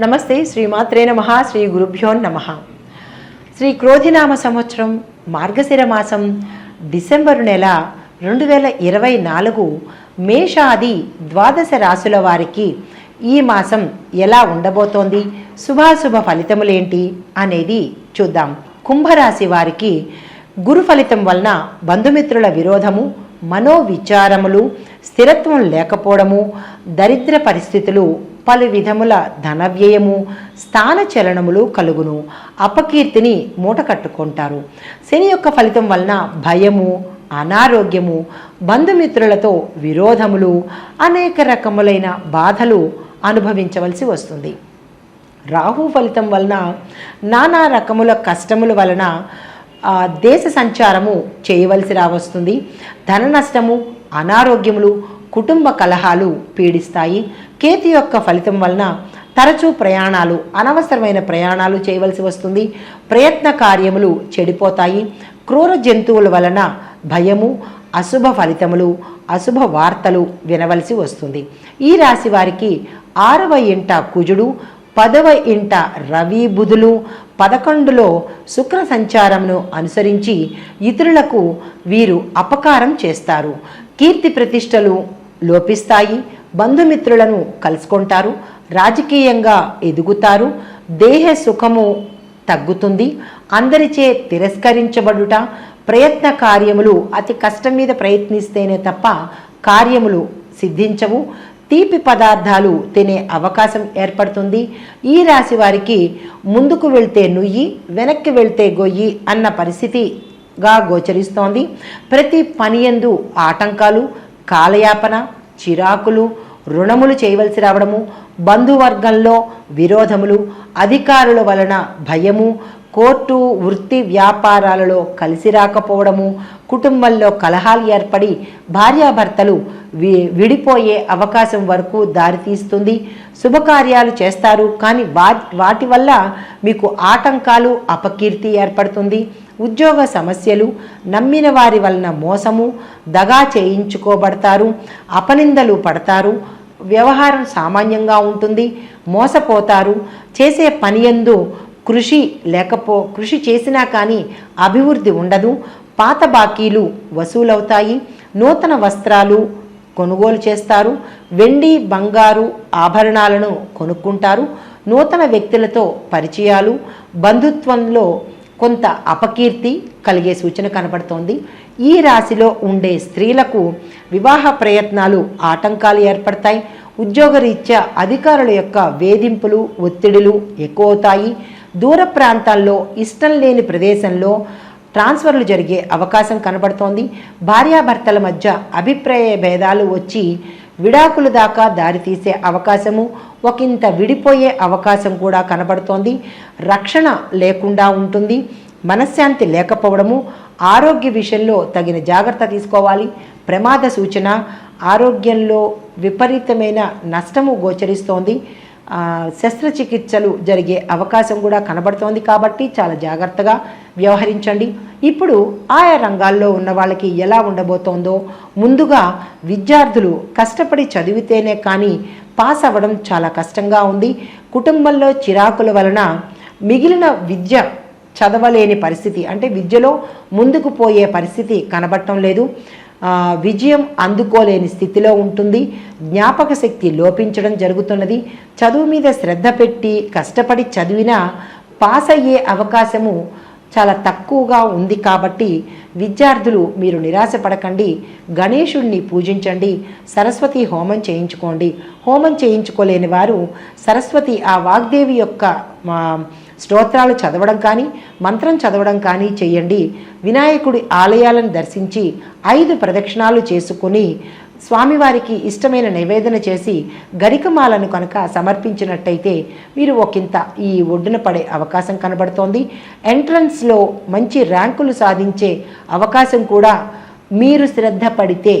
నమస్తే శ్రీమాత్రే నమ శ్రీ గురుభ్యో నమ. శ్రీ క్రోధినామ సంవత్సరం మార్గశిర మాసం డిసెంబరు నెల రెండు వేల ఇరవై నాలుగు మేషాది ద్వాదశ రాశుల వారికి ఈ మాసం ఎలా ఉండబోతోంది శుభాశుభ ఫలితములేంటి అనేది చూద్దాం. కుంభరాశి వారికి గురు ఫలితం వలన బంధుమిత్రుల విరోధము మనోవిచారములు స్థిరత్వం లేకపోవడము దరిద్ర పరిస్థితులు పలు విధముల ధన వ్యయము స్థాన చలనములు కలుగును. అపకీర్తిని మూట కట్టుకుంటారు. శని యొక్క ఫలితం వలన భయము అనారోగ్యము బంధుమిత్రులతో విరోధములు అనేక రకములైన బాధలు అనుభవించవలసి వస్తుంది. రాహు ఫలితం వలన నానా రకముల కష్టముల వలన దేశ సంచారము చేయవలసి రావస్తుంది. ధన నష్టము అనారోగ్యములు కుటుంబ కలహాలు పీడిస్తాయి. కేతు యొక్క ఫలితం వలన తరచూ ప్రయాణాలు అనవసరమైన ప్రయాణాలు చేయవలసి వస్తుంది. ప్రయత్న కార్యములు చెడిపోతాయి. క్రూర జంతువుల వలన భయము అశుభ ఫలితములు అశుభ వార్తలు వినవలసి వస్తుంది. ఈ రాశి వారికి ఆరవ ఇంట కుజుడు పదవ ఇంట రవి బుధులు పదకొండులో శుక్ర సంచారమును అనుసరించి ఇతరులకు వీరు అపకారం చేస్తారు. కీర్తి ప్రతిష్టలు లోపిస్తాయి. బంధుమిత్రులను కలుసుకుంటారు. రాజకీయంగా ఎదుగుతారు. దేహ సుఖము తగ్గుతుంది. అందరిచే తిరస్కరించబడుట ప్రయత్న కార్యములు అతి కష్టం మీద ప్రయత్నిస్తేనే తప్ప కార్యములు సిద్ధించవు. తీపి పదార్థాలు తినే అవకాశం ఏర్పడుతుంది. ఈ రాశి వారికి ముందుకు వెళ్తే నుయ్యి వెనక్కి వెళ్తే గొయ్యి అన్న పరిస్థితిగా గోచరిస్తోంది. ప్రతి పనియందు ఆటంకాలు కాలయాపన చిరాకులు రుణములు చేయవలసి రావడము బంధువర్గంలో విరోధములు అధికారుల వలన భయము కోర్టు వృత్తి వ్యాపారాలలో కలిసి రాకపోవడము కుటుంబంలో కలహాలు ఏర్పడి భార్యాభర్తలు వి విడిపోయే అవకాశం వరకు దారితీస్తుంది. శుభకార్యాలు చేస్తారు కానీ వా వాటి వల్ల మీకు ఆటంకాలు అపకీర్తి ఏర్పడుతుంది. ఉద్యోగ సమస్యలు నమ్మిన వారి వలన మోసము దగా చేయించుకోబడతారు అపనిందలు పడతారు వ్యవహారం సామాన్యంగా ఉంటుంది మోసపోతారు చేసే పనియందు కృషి లేకపో కృషి చేసినా కానీ అభివృద్ధి ఉండదు. పాత బాకీలు వసూలవుతాయి. నూతన వస్త్రాలు కొనుగోలు చేస్తారు. వెండి బంగారు ఆభరణాలను కొనుక్కుంటారు. నూతన వ్యక్తులతో పరిచయాలు. బంధుత్వంలో కొంత అపకీర్తి కలిగే సూచన కనబడుతోంది ఈ రాశిలో ఉండే స్త్రీలకు వివాహ ప్రయత్నాలు ఆటంకాలు ఏర్పడతాయి. ఉద్యోగరీత్యా అధికారుల యొక్క వేధింపులు ఒత్తిడులు ఎక్కువవుతాయి. దూర ప్రాంతాల్లో ఇష్టం లేని ప్రదేశంలో ట్రాన్స్ఫర్లు జరిగే అవకాశం కనబడుతోంది. భార్యాభర్తల మధ్య అభిప్రాయ భేదాలు వచ్చి విడాకుల దాకా దారితీసే అవకాశము ఒకంత విడిపోయే అవకాశం కూడా కనబడుతోంది. రక్షణ లేకుండా ఉంటుంది. మనశ్శాంతి లేకపోవడము ఆరోగ్య విషయంలో తగిన జాగ్రత్త తీసుకోవాలి. ప్రమాద సూచన ఆరోగ్యంలో విపరీతమైన నష్టము గోచరిస్తోంది. శస్త్రచికిత్సలు జరిగే అవకాశం కూడా కనబడుతోంది కాబట్టి చాలా జాగ్రత్తగా వ్యవహరించండి. ఇప్పుడు ఆయా రంగాల్లో ఉన్న వాళ్ళకి ఎలా ఉండబోతోందో ముందుగా విద్యార్థులు కష్టపడి చదివితేనే కానీ పాస్ అవ్వడం చాలా కష్టంగా ఉంది. కుటుంబంలో చిరాకుల వలన మిగిలిన విద్య చదవలేని పరిస్థితి అంటే విద్యలో ముందుకు పోయే పరిస్థితి కనబడటం లేదు. విజయం అందుకోలేని స్థితిలో ఉంటుంది. జ్ఞాపక శక్తి లోపించడం జరుగుతున్నది. చదువు మీద శ్రద్ధ పెట్టి కష్టపడి చదివినా పాస్ అయ్యే అవకాశము చాలా తక్కువగా ఉంది కాబట్టి విద్యార్థులు మీరు నిరాశపడకండి. గణేశుణ్ణి పూజించండి. సరస్వతి హోమం చేయించుకోండి. హోమం చేయించుకోలేని వారు సరస్వతి ఆ వాగ్దేవి యొక్క మా, స్తోత్రాలు చదవడం కానీ మంత్రం చదవడం కానీ చేయండి. వినాయకుడి ఆలయాలను దర్శించి ఐదు ప్రదక్షిణాలు చేసుకుని స్వామివారికి ఇష్టమైన నివేదన చేసి గరికమాలను కనుక సమర్పించినట్టయితే మీరు ఒకంత ఈ ఒడ్డున పడే అవకాశం కనబడుతోంది. ఎంట్రన్స్లో మంచి ర్యాంకులు సాధించే అవకాశం కూడా మీరు శ్రద్ధ పడితే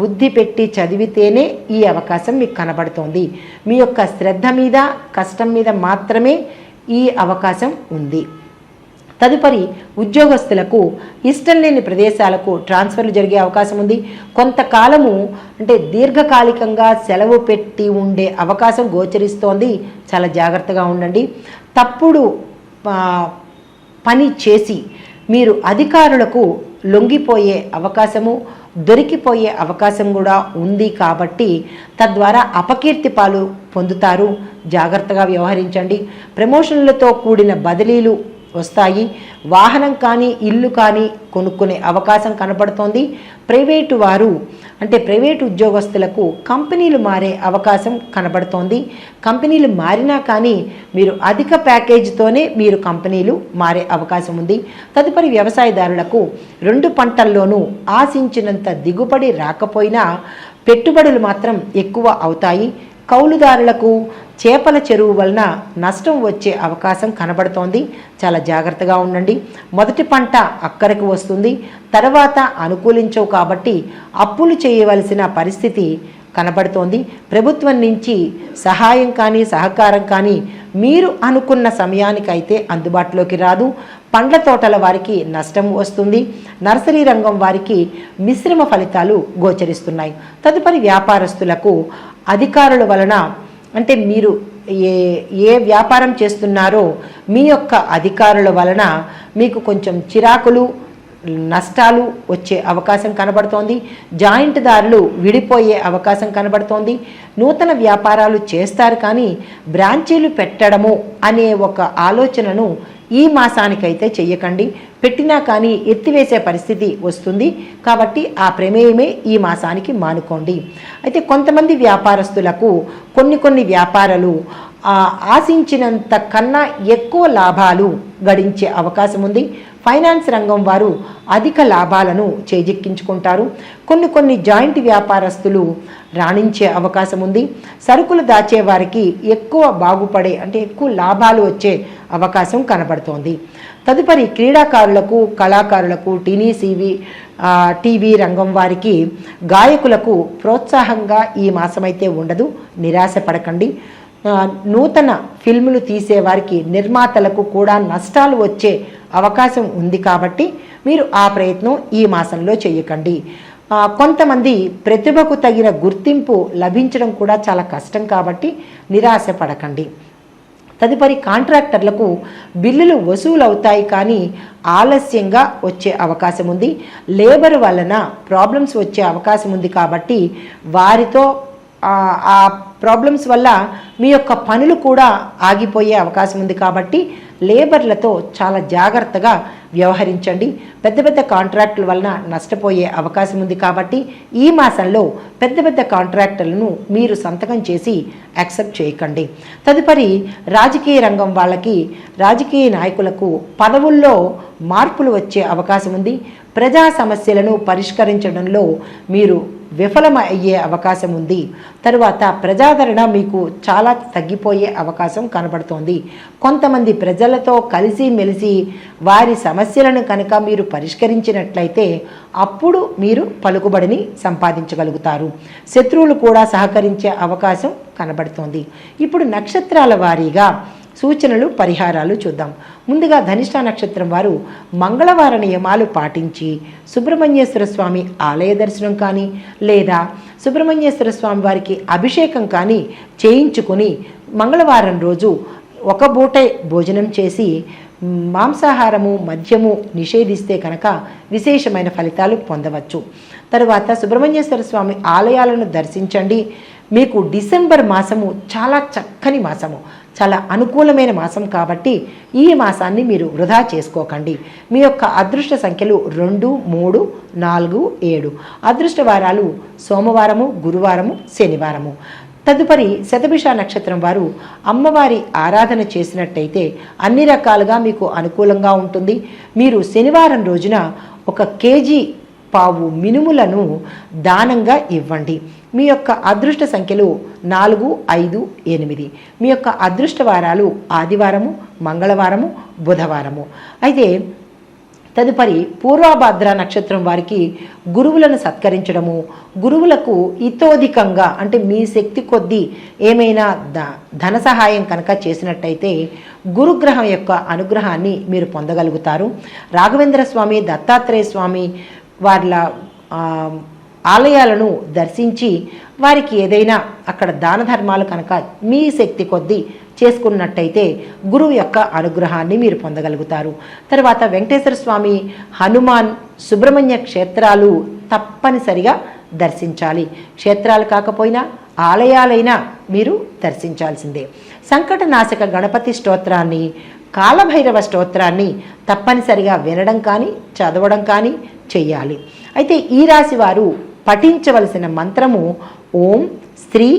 బుద్ధి పెట్టి చదివితేనే ఈ అవకాశం మీకు కనబడుతోంది. మీ యొక్క శ్రద్ధ మీద కష్టం మీద మాత్రమే ఈ అవకాశం ఉంది. తదుపరి ఉద్యోగస్తులకు ఇష్టం లేని ప్రదేశాలకు ట్రాన్స్ఫర్లు జరిగే అవకాశం ఉంది. కొంతకాలము అంటే దీర్ఘకాలికంగా సెలవు పెట్టి ఉండే అవకాశం గోచరిస్తోంది. చాలా జాగ్రత్తగా ఉండండి. తప్పుడు పని చేసి మీరు అధికారులకు లొంగిపోయే అవకాశము దొరికిపోయే అవకాశం కూడా ఉంది కాబట్టి తద్వారా అపకీర్తి పాలు పొందుతారు. జాగ్రత్తగా వ్యవహరించండి. ప్రమోషన్లతో కూడిన బదిలీలు వస్తాయి. వాహనం కానీ ఇల్లు కానీ కొనుక్కునే అవకాశం కనపడుతోంది ప్రైవేటు వారు అంటే ప్రైవేటు ఉద్యోగస్తులకు కంపెనీలు మారే అవకాశం కనబడుతోంది. కంపెనీలు మారినా కానీ మీరు అధిక ప్యాకేజీతోనే మీరు కంపెనీలు మారే అవకాశం ఉంది. తదుపరి వ్యవసాయదారులకు రెండు పంటల్లోనూ ఆశించినంత దిగుబడి రాకపోయినా పెట్టుబడులు మాత్రం ఎక్కువ అవుతాయి. కౌలుదారులకు చేపల చెరువు వలన నష్టం వచ్చే అవకాశం కనబడుతోంది. చాలా జాగ్రత్తగా ఉండండి. మొదటి పంట అక్కరకు వస్తుంది. తర్వాత అనుకూలించవు కాబట్టి అప్పులు చేయవలసిన పరిస్థితి కనబడుతోంది. ప్రభుత్వం నుంచి సహాయం కానీ సహకారం కానీ మీరు అనుకున్న సమయానికైతే అందుబాటులోకి రాదు. పండ్ల తోటల వారికి నష్టం వస్తుంది. నర్సరీ రంగం వారికి మిశ్రమ ఫలితాలు గోచరిస్తున్నాయి. తదుపరి వ్యాపారస్తులకు అధికారుల వలన అంటే మీరు ఏ ఏ వ్యాపారం చేస్తున్నారో మీ యొక్క అధికారుల వలన మీకు కొంచెం చిరాకులు నష్టాలు వచ్చే అవకాశం కనబడుతోంది. జాయింట్ దారులు విడిపోయే అవకాశం కనబడుతోంది. నూతన వ్యాపారాలు చేస్తారు కానీ బ్రాంచీలు పెట్టడము అనే ఒక ఆలోచనను ఈ మాసానికైతే చెయ్యకండి. పెట్టినా కానీ ఎత్తివేసే పరిస్థితి వస్తుంది. కాబట్టి ఆ ప్రమేయమే ఈ మాసానికి మానుకోండి. అయితే కొంతమంది వ్యాపారస్తులకు కొన్ని కొన్ని వ్యాపారాలు ఆశించినంత కన్నా ఎక్కువ లాభాలు గడించే అవకాశం ఉంది. ఫైనాన్స్ రంగం వారు అధిక లాభాలను చేజిక్కించుకుంటారు. కొన్ని కొన్ని జాయింట్ వ్యాపారస్తులు రాణించే అవకాశం ఉంది. సరుకులు దాచే వారికి ఎక్కువ బాగుపడే అంటే ఎక్కువ లాభాలు వచ్చే అవకాశం కనబడుతోంది. తదుపరి క్రీడాకారులకు కళాకారులకు టీనీ సివి టీవీ రంగం వారికి గాయకులకు ప్రోత్సాహంగా ఈ మాసమైతే ఉండదు. నిరాశ పడకండి. నూతన ఫిల్ములు తీసేవారికి నిర్మాతలకు కూడా నష్టాలు వచ్చే అవకాశం ఉంది కాబట్టి మీరు ఆ ప్రయత్నం ఈ మాసంలో చేయకండి. కొంతమంది ప్రతిభకు తగిన గుర్తింపు లభించడం కూడా చాలా కష్టం కాబట్టి నిరాశ పడకండి. తదుపరి కాంట్రాక్టర్లకు బిల్లులు వసూలు అవుతాయి కానీ ఆలస్యంగా వచ్చే అవకాశం ఉంది. లేబర్ వలన ప్రాబ్లమ్స్ వచ్చే అవకాశం ఉంది కాబట్టి వారితో ఆ ఆ ప్రాబ్లమ్స్ వల్ల మీ యొక్క పనులు కూడా ఆగిపోయే అవకాశం ఉంది కాబట్టి లేబర్లతో చాలా జాగ్రత్తగా వ్యవహరించండి. పెద్ద పెద్ద కాంట్రాక్టుల వలన నష్టపోయే అవకాశం ఉంది కాబట్టి ఈ మాసంలో పెద్ద పెద్ద కాంట్రాక్టులను మీరు సంతకం చేసి యాక్సెప్ట్ చేయకండి. తదుపరి రాజకీయ రంగం వాళ్ళకి రాజకీయ నాయకులకు పదవుల్లో మార్పులు వచ్చే అవకాశం ఉంది. ప్రజా సమస్యలను పరిష్కరించడంలో మీరు విఫలం అయ్యే అవకాశం ఉంది. తరువాత ప్రజాదరణ మీకు చాలా తగ్గిపోయే అవకాశం కనబడుతోంది. కొంతమంది ప్రజలతో కలిసి మెలిసి వారి సమస్యలను కనుక మీరు పరిష్కరించినట్లయితే అప్పుడు మీరు పలుకుబడిని సంపాదించగలుగుతారు. శత్రువులు కూడా సహకరించే అవకాశం కనబడుతోంది. ఇప్పుడు నక్షత్రాల వారీగా సూచనలు పరిహారాలు చూద్దాం. ముందుగా ధనిష్ట నక్షత్రం వారు మంగళవార నియమాలు పాటించి సుబ్రహ్మణ్యేశ్వర స్వామి ఆలయ దర్శనం కానీ లేదా సుబ్రహ్మణ్యేశ్వర స్వామి వారికి అభిషేకం కానీ చేయించుకుని మంగళవారం రోజు ఒక పూటే భోజనం చేసి మాంసాహారము మద్యము నిషేధిస్తే కనుక విశేషమైన ఫలితాలు పొందవచ్చు. తరువాత సుబ్రహ్మణ్యేశ్వర స్వామి ఆలయాలను దర్శించండి. మీకు డిసెంబర్ మాసము చాలా చక్కని మాసము. చాలా అనుకూలమైన మాసం కాబట్టి ఈ మాసాన్ని మీరు వృధా చేసుకోకండి. మీ యొక్క అదృష్ట సంఖ్యలు రెండు మూడు నాలుగు ఏడు. అదృష్ట వారాలు సోమవారము గురువారము శనివారము. తదుపరి శతభిష నక్షత్రం వారు అమ్మవారి ఆరాధన చేసినట్టయితే అన్ని రకాలుగా మీకు అనుకూలంగా ఉంటుంది. మీరు శనివారం రోజున ఒక కేజీ పావు మినుములను దానంగా ఇవ్వండి. మీ యొక్క అదృష్ట సంఖ్యలు నాలుగు ఐదు ఎనిమిది. మీ యొక్క అదృష్ట వారాలు ఆదివారము మంగళవారము బుధవారము. అయితే తదుపరి పూర్వభద్ర నక్షత్రం వారికి గురువులను సత్కరించడము. గురువులకు ఇతోధికంగా అంటే మీ శక్తి కొద్దీ ఏమైనా ద ధన సహాయం కనుక చేసినట్టయితే గురుగ్రహం యొక్క అనుగ్రహాన్ని మీరు పొందగలుగుతారు. రాఘవేంద్ర స్వామి దత్తాత్రేయ స్వామి వాళ్ళ ఆలయాలను దర్శించి వారికి ఏదైనా అక్కడ దాన ధర్మాలు కనుక మీ శక్తి కొద్దీ చేసుకున్నట్టయితే గురువు యొక్క అనుగ్రహాన్ని మీరు పొందగలుగుతారు. తర్వాత వెంకటేశ్వర స్వామి హనుమాన్ సుబ్రహ్మణ్య క్షేత్రాలు తప్పనిసరిగా దర్శించాలి. క్షేత్రాలు కాకపోయినా ఆలయాలైనా మీరు దర్శించాల్సిందే. సంకటనాశక గణపతి స్తోత్రాన్ని కాలభైరవ స్తోత్రాన్ని తప్పనిసరిగా వినడం కానీ చదవడం కానీ చేయాలి. అయితే ఈ రాశి వారు పఠించవలసిన మంత్రము ఓం శ్రీ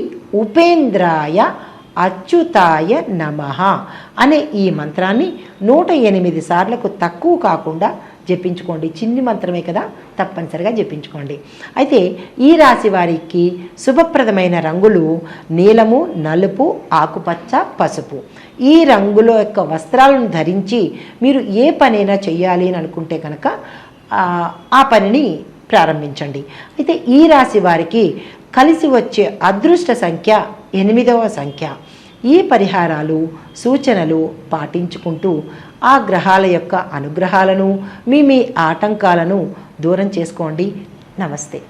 ఉపేంద్రాయ అచ్యుతాయ నమ అనే ఈ మంత్రాన్ని నూట ఎనిమిది సార్లకు తక్కువ కాకుండా జపించుకోండి. చిన్ని మంత్రమే కదా తప్పనిసరిగా జపించుకోండి. అయితే ఈ రాశి వారికి శుభప్రదమైన రంగులు నీలము నలుపు ఆకుపచ్చ పసుపు. ఈ రంగుల యొక్క వస్త్రాలను ధరించి మీరు ఏ పనైనా చేయాలి అని అనుకుంటే కనుక ఆ పనిని ప్రారంభించండి. అయితే ఈ రాశి వారికి కలిసి వచ్చే అదృష్ట సంఖ్య ఎనిమిదవ సంఖ్య. ఈ పరిహారాలు సూచనలు పాటించుకుంటూ ఆ గ్రహాల యొక్క అనుగ్రహాలను మీ మీ ఆటంకాలను దూరం చేసుకోండి. నమస్తే.